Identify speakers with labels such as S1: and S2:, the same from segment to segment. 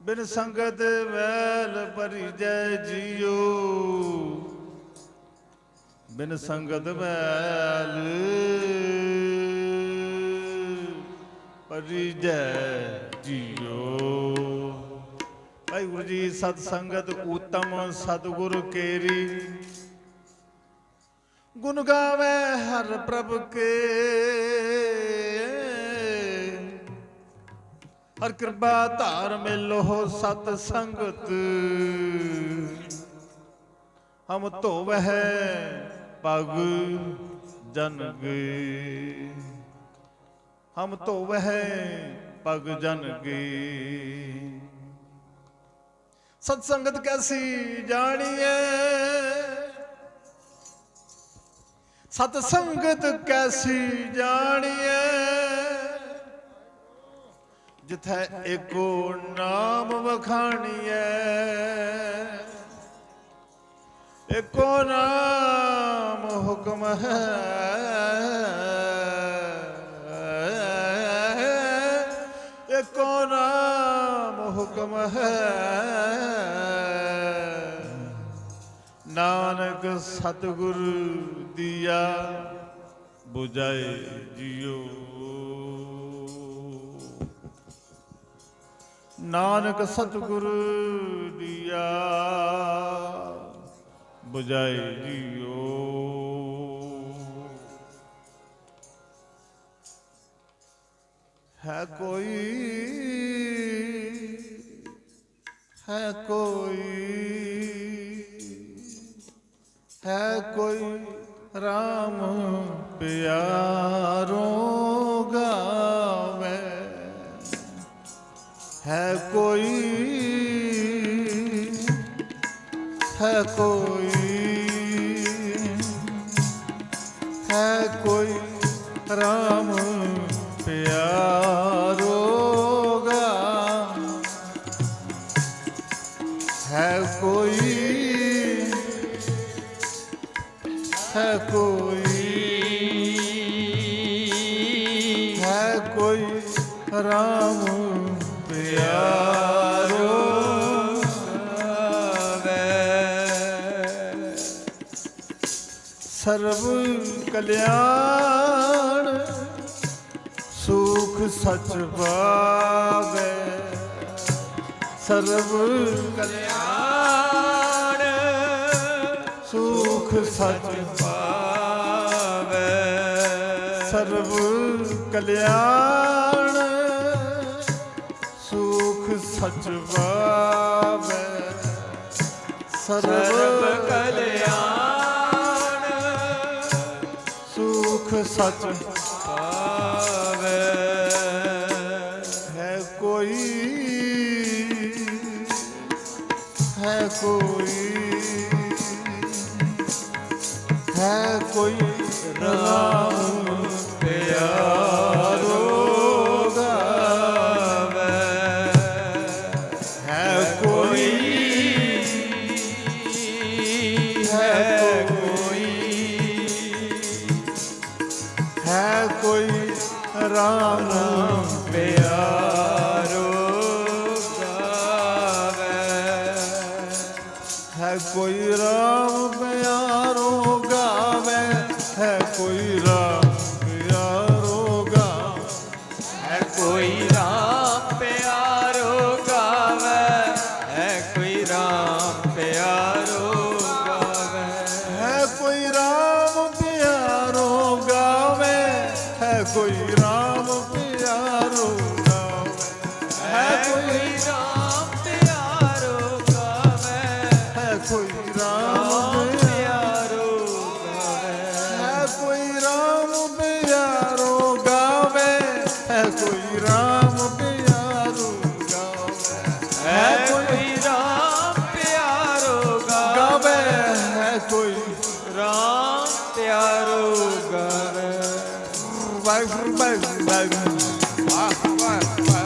S1: ਬਿਨ ਸੰਗਤ well ਪਰਿਜੈ JIO. ਬਿਨ ਸੰਗਤ ਵੈਲ ਪਰਿਜੈ ਜੀਓ। ਵਾਹਿਗੁਰੂ ਜੀ, ਸਤ ਸੰਗਤ ਊਤਮ ਸਤਿਗੁਰ ਕੇਰੀ। ਗੁਣ ਗਾਵੇ ਹਰ ਪ੍ਰਭ ਕੇ। ਹਰ ਕਿਰਪਾ ਧਾਰ ਮਿਲੋ ਸਤ ਸੰਗਤ। ਹਮ ਧੋਵਹਿ ਪਗ ਜਨ ਗੇ ਹਮ ਧੋਵਹਿ ਪਗ ਜਨ ਗੇ ਸਤ ਸੰਗਤ ਕੈਸੀ ਜਾਣੀਏ ਸਤ ਸੰਗਤ ਕੈਸੀ ਜਾਣੀਏ ਜਿਥੈ ਏਕੋ ਨਾਮ ਵਖਾਣੀਐ। ਏਕੋ ਨਾਮ ਹੁਕਮ ਹੈ। ਏਕੋ ਨਾਮ ਹੁਕਮ ਹੈ। ਨਾਨਕ ਸਤਿਗੁਰ ਦੀਆ 부ਝਾਏ ਜਿਉ। ਨਾਨਕ ਸਤਿਗੁਰ ਦੀਆ 부ਝਾਏ ਜਿਉ ਹੈ ਕੋਈ ਹੈ ਕੋਈ ਹੈ ਕੋਈ RAM ਪਿਆਰੋ ਗਾਵੇ ਹੈ ਕੋਈ ਹੈ ਕੋਈ। ਕਲਿਆਣ ਸੁਖ ਸਚ ਪਾਵੇ। ਸਰਬ ਕਲਿਆਣ ਸੁਖ ਸਚ ਪਾਵੇ। ਸਰਬ ਕਲਿਆਣ ਸੁਖ ਸਚ ਪਾਵੇ। ਸਰਬ ਕਲਿਆਣ ਸਚ। ਪਾਵੇ ਹੈ ਕੋਈ ਹੈ ਕੋਈ ਹੈ ਕੋਈ। akbar, Allahu akbar.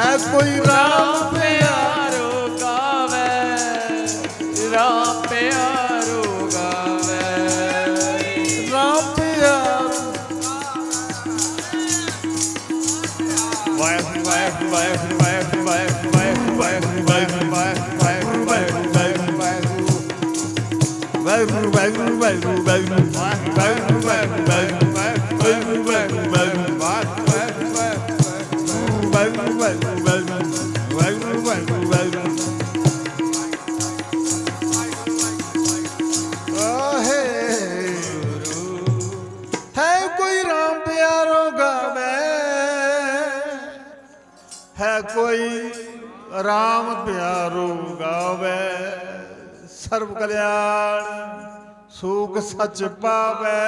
S1: ਹੈ ਕੋਈ ਰਾਮ ਪਿਆਰੋ ਗਾਵੇ ਰਾਮ ਪਿਆਰੋ ਗਾਵੇ
S2: ਰਾਮ ਪਿਆਰੋ ਵਾਹਿਗੁਰੂ ਵਾਹਿਗੁਰੂ ਵਾਹਿਗੁਰੂ ਵਾਹਿਗੁਰੂ ਵਾਹਿਗੁਰੂ ਵਾਹਿਗੁਰੂ ਵਾਹਿਗੁਰੂ ਵਾਹਿਗੁਰੂ ਵਾਹਿਗੁਰੂ ਵਾਹਿਗੁਰੂ
S1: ਵਾਹਿਗੁਰੂ ਵਾਹਿਗੁਰੂ ਵਾਹਿਗੁਰੂ ਵਾਹਿਗੁਰੂ ਹੈ ਕੋਈ ਰਾਮ ਪਿਆਰੋ ਗਾਵੇ, ਸਰਬ ਕਲਿਆਣ ਸੁਖ ਸਚ ਪਾਵੇ।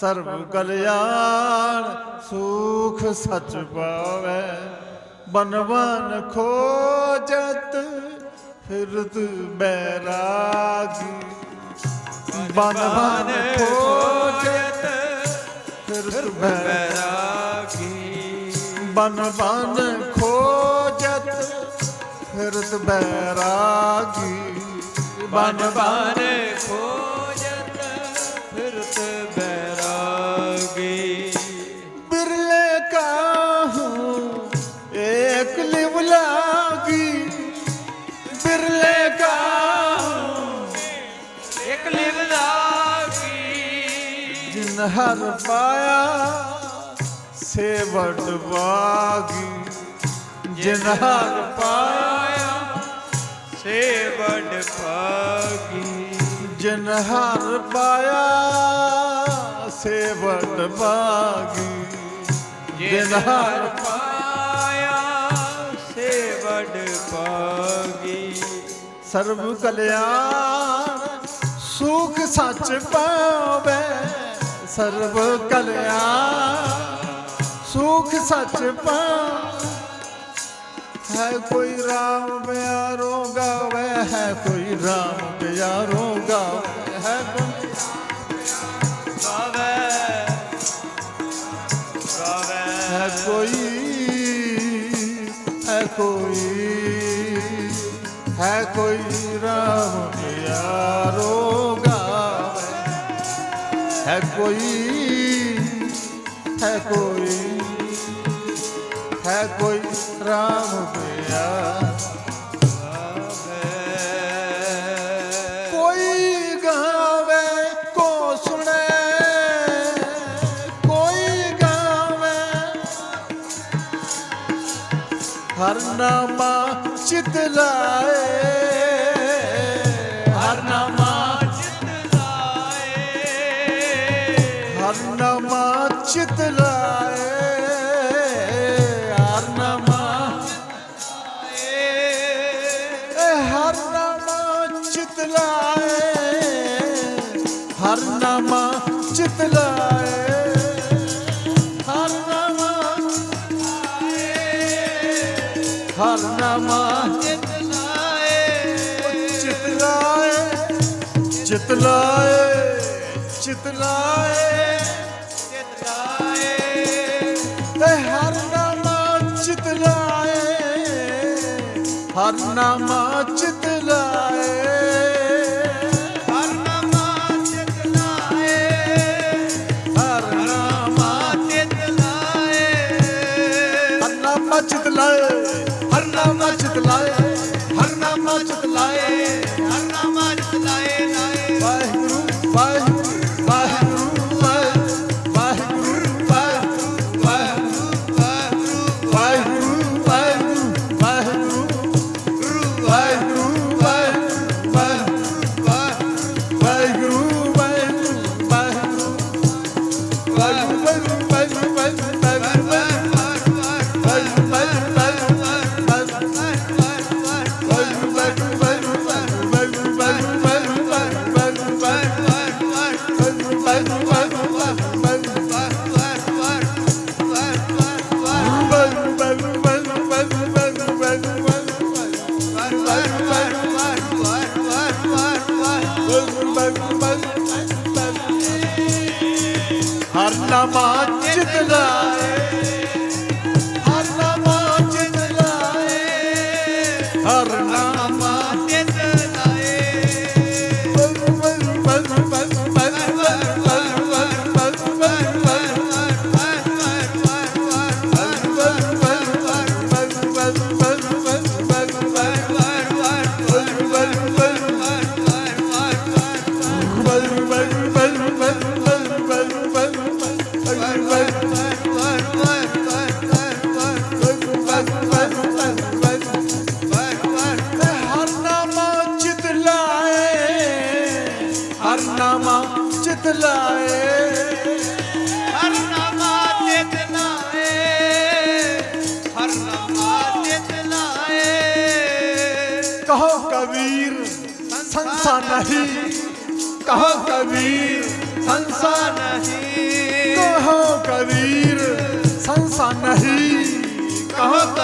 S1: ਸਰਬ ਕਲਿਆਣ ਸੁਖ ਸਚ ਪਾਵੇ ਬਨ ਬਨ ਖੋਜਤ ਫਿਰਤ ਬੈਰਾਗੀ। ਬਨ ਬਨ ਖੋਜਤ ਫਿਰਤ ਬੈਰਾਗੀ
S2: ਬੈਰਾਗੀ।
S1: ਬਨ ਬਨ ਖੋਜਤ, ਫਿਰਤ ਬੈਰਾਗੀ।
S2: ਬਨ ਬਨ ਖੋਜਤ, ਫਿਰਤ ਬੈਰਾਗੀ।
S1: ਬਿਰਲੇ ਕਾਹੂ, ਏਕ ਲਿਵ ਲਾਗੀ। ਬਿਰਲੇ ਕਾਹੂ
S2: ਇਕ ਲਿਵ ਲਾਗੀ।
S1: ਜਿਨ ਹਰ ਪਾਇਆ ਸੇਵਟ ਬਾਗੀ ਜਿਨਾਗ ਪਾਇਆ
S2: ਸੇਵਟ
S1: ਬਾਗੀ ਜਿਨਹਰ ਪਾਇਆ ਸੇਵਟ ਬਾਗੀ ਜਿਨਹਰ
S2: ਪਾਇਆ ਸੇਵਟ ਬਾਗੀ
S1: ਸਰਬ ਕਲਿਆਣ, ਸੁਖ ਸੱਚ ਪਾਵੇ, ਸਰਬ ਕਲਿਆਣ। ਸੁਖ ਸੱਚ ਪਾ ਹੈ ਕੋਈ ਰਾਮ ਪਿਆਰੋ ਗਾਵੇ, ਹੈ ਕੋਈ ਰਾਮ ਪਿਆਰੋ ਗਾਵੇ। ਹੈ ਕੋਈ
S2: ਗਾਵੇ ਗਾਵੇ।
S1: ਹੈ ਕੋਈ ਹੈ ਕੋਈ ਹੈ ਕੋਈ ਰਾਮ ਪਿਆਰੋ ਗਾਵੇ। ਹੈ ਕੋਈ ਹੈ ਕੋਈ ਹੈ ਕੋਈ ਰਾਮ ਪਿਆਰ। ਹਰ ਨਾਮਾ ਚਿਤ ਲਾਏ, ਹਰ ਨਾਮਾ ਹਰ ਨਾਮਾ ਚਿਤ ਲਾਏ।
S2: ਚਿਤ ਲਾਏ
S1: ਚਿਤ ਲਾਏ ਚਿਤ ਲਾਏ। ਚਿਤ ਲਾਏ ਤੇ ਹਰ ਨਾਮਾ ਚਿਤ ਲਾਏ, ਹਰ ਨਾਮਾ
S2: ਨਾਮਾ ਚਿਤ ਲਾਏ
S1: ਹਰ ਨਾਮਾ
S2: ਚਿਤ ਲਾਏ
S1: ਹਰ ਨਾਮਾ ਚਿਤ ਲਾਏ।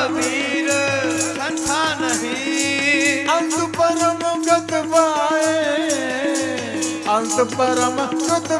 S1: ਕਬੀਰ
S2: ਸੰਥਾ ਨਹੀਂ।
S1: ਅੰਤ ਪਰਮ ਗਤ ਅੰਤ ਪਰਮ ਗਤ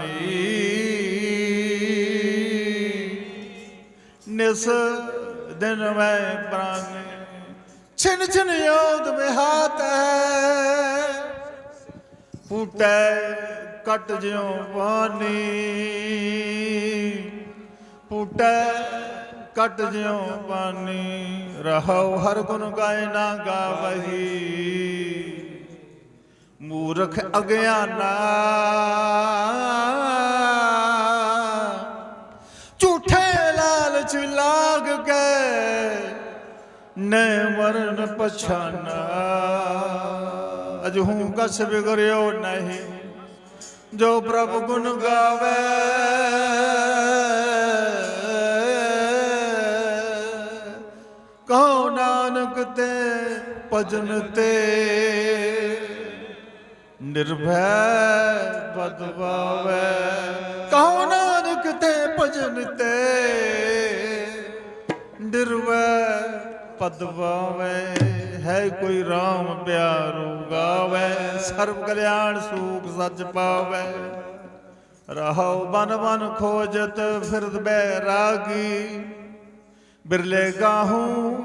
S1: ਪ੍ਰਾਨੀ ਨਿਸ ਦਿਨ ਮੈਂ ਪ੍ਰਾਨੀ। ਛਿਨ ਛਿਨ ਯੋਦ ਬਿਹਾਤ ਫੂਟੈ ਕਟ ਜਿਉ ਪਾਨੀ ਫੂਟੈ ਕਟ ਜਿਉ ਪਾਨੀ ਰਹੋ ਹਰ ਗੁਣ ਗਾਏ ਨਾ ਗਾਵਹੀ। ਮੂਰਖ ਅਗਿਆਨਾ। ਝੂਠੇ ਲਾਲਚ ਲਾਗ ਕੇ ਨੈ ਮਰਨ ਪਛਾਨਾ। ਅਜਹੂ ਕਸ ਬਿਗਰਿਓ ਨਹੀਂ, ਜੋ ਪ੍ਰਭ ਗੁਣ ਗਾਵੇ। ਕਹੋ ਨਾਨਕ ਤੇ ਭਜਨ ਤੇ ਨਿਰਭੈ ਪਦ ਪਾਵੇ ਕਹੋ ਨਾਨਕ ਤੇ ਭਜਨ ਤੇ ਨਿਰਵੈ ਪਦ ਹੈ ਕੋਈ RAM ਪਿਆਰੂ ਗਾਵੇ ਸਰਬ ਕਲਿਆਣ ਸੂਖ ਸੱਚ ਪਾਵੇ। ਰਹੋ ਬਨ ਬਨ ਖੋਜਤ, ਫਿਰਦ ਬੈ ਰਾਗੀ। ਬਿਰਲੇ ਗਾਹੂ,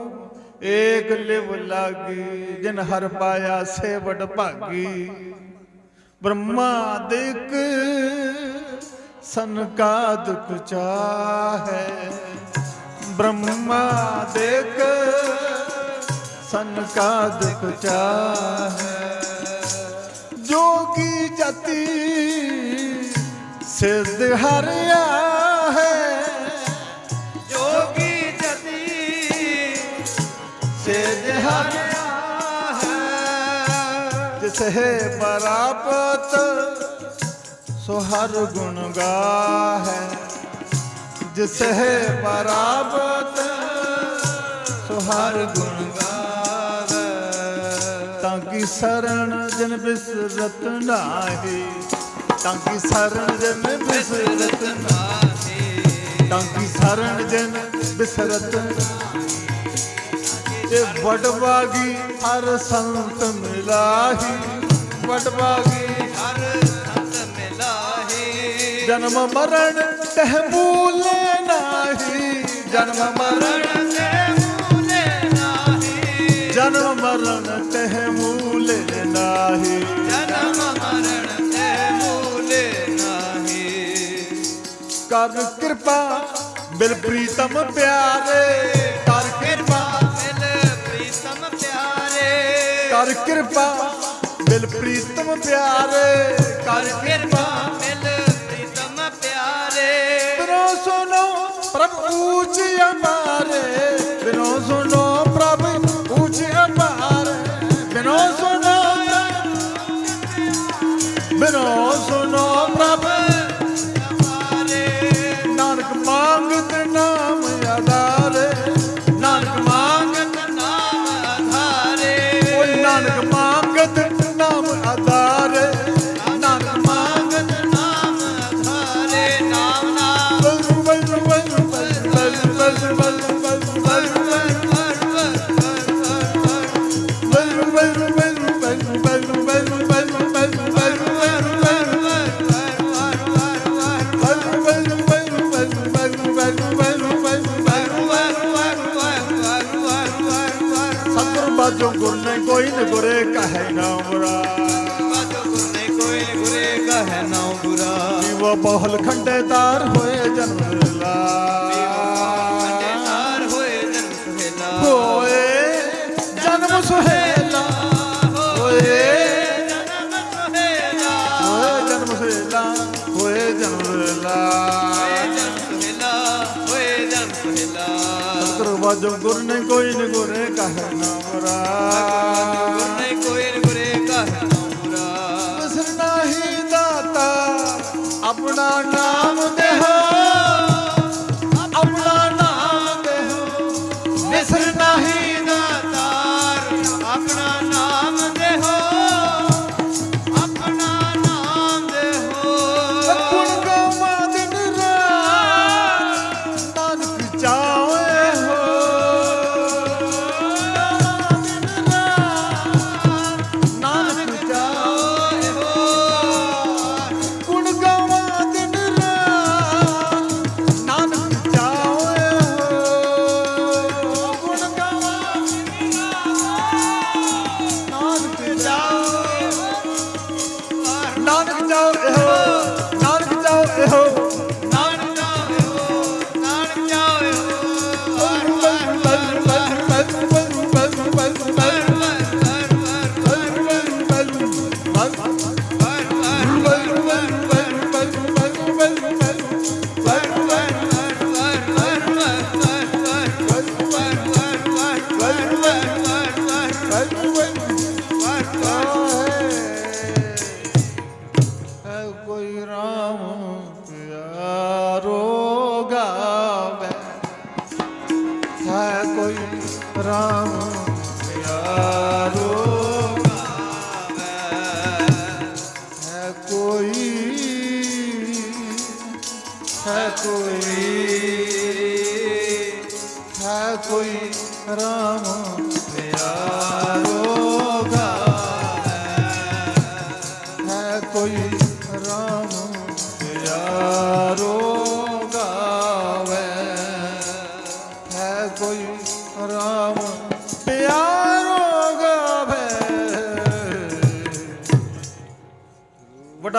S1: ਏਕ ਲਿਵ ਲਾਗੀ, ਜਿਨ ਹਰ ਪਾਇਆ ਸੇਵਟ ਭਾਗੀ। ਬ੍ਰਹਮਾਦਿਕ ਸੰਕਾਦ ਕੁਚਾ ਹੈ ਬ੍ਰਹਮਾਦਿਕ ਸੰਕਾਦ ਕੁਚਾ ਹੈ
S2: ਜੋਗੀ ਜਤੀ
S1: ਸਿੱਧ ਹਰਿਆ ਹੈ ਜਿਸ ਹੈ ਬਰਾਪਤ ਸੋ ਹਰ ਗੁਣ ਗਾਹੈ। ਜਿਸ ਹੈ ਬਰਾਪਤ ਸੋ ਹਰ ਗੁਣ ਗਾਵੇ ਤਾਂ ਕੀ ਸਰਣ ਜਨ ਬਿਸਰਤ ਨਾਹੀ, ਤਾਂ ਕੀ ਸਰਣ ਜਨ ਬਿਸਰਤ
S2: ਨਾਹੀ,
S1: ਤਾਂ ਕੀ ਸਰਣ ਜਨ ਬਿਸਰਤ ਇਹ ਵਡਵਾਗੀ ਹਰ ਸੰਤ ਮਿਲਾਹੀ। ਵਡਵਾਗੀ
S2: ਹਰ ਸੰਤ ਮਿਲਾਹੀ।
S1: ਜਨਮ ਮਰਨ ਤਹ ਭੂਲੇ ਨਾਹੀ। ਜਨਮ ਮਰਨ
S2: ਮਰਨ ਮੂਲੇ ਨਾਹੀ।
S1: ਜਨਮ ਮਰਨ ਤਹ ਮੂਲੇ ਨਾਹੀ।
S2: ਜਨਮ ਮਰਨ ਤੇ ਮੂਲੇ ਨਾਹੀ।
S1: ਕਰ ਕਿਰਪਾ ਬਿਲ ਪ੍ਰੀਤਮ ਪਿਆਰੇ। ਕਰ ਕਿਰਪਾ ਬਿਲ ਪ੍ਰੀਤਮ ਪਿਆਰੇ ਕਰ
S2: ਕਿਰਪਾ। ਮਿਲ ਪ੍ਰੀਤਮ ਪਿਆਰੇ।
S1: ਸੁਨੋ ਪ੍ਰਭ ਊਚ ਅਮਾਰੇ ਜਨਮ ਸੁਹੇਲਾ ਹੋਏ। ਜਨਮ ਸੁਹੇਲਾ ਹੋਏ ਜਨਮ ਸੁਹੇਲਾ ਹੋਏ ਜਨਮ ਸੁਹੇਲਾ ਹੋਏ ਜਨਮ ਸੁਹੇਲਾ ਸਤਿਗੁਰ ਵਾਜੋ ਗੁਰ ਨੇ ਕੋਈ ਨ ਗੁਰੇ ਕਹ ਨਾਮਰਾ। ਗੁਰ ਨੇ ਕੋਈ ਨ ਗੁਰੇ ਕਹ ਨਾਮਰਾ। ਬਿਸਰ ਨਾਹੀ
S2: ਦਾਤਾ ਆਪਣਾ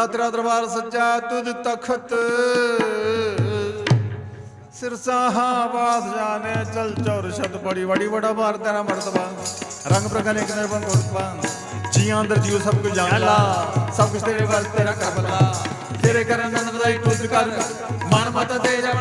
S1: ਵੱਡਾ ਤੇਰਾ ਦਰਬਾਰ ਸੱਚਾ ਤੁਧ ਤਖਤ। ਸਿਰਸਾਹਾ ਬਾਦ ਜਾਣੇ, ਚਲ ਚੌਰ ਸ਼ਤ ਬੜੀ ਬੜੀ ਬੜਾ ਭਾਰ ਤੇਰਾ ਮਰਤਬਾ ਰੰਗ ਪ੍ਰਗਨ ਇੱਕ ਨਿਰਭੰ ਗੁਰਤਬਾ ਜੀਆਂ ਅੰਦਰ ਜੀਉ ਸਭ ਕੁਝ ਜਾਣ ਲਾ, ਸਭ ਕੁਝ ਤੇਰੇ ਵੱਲ ਤੇਰਾ ਕਰ ਤੇਰੇ ਕਰਨ ਨੰਦ ਵਧਾਈ ਤੁਧ ਕਰ। ਮਨ ਮਤ ਤੇ ਜਵਣਾ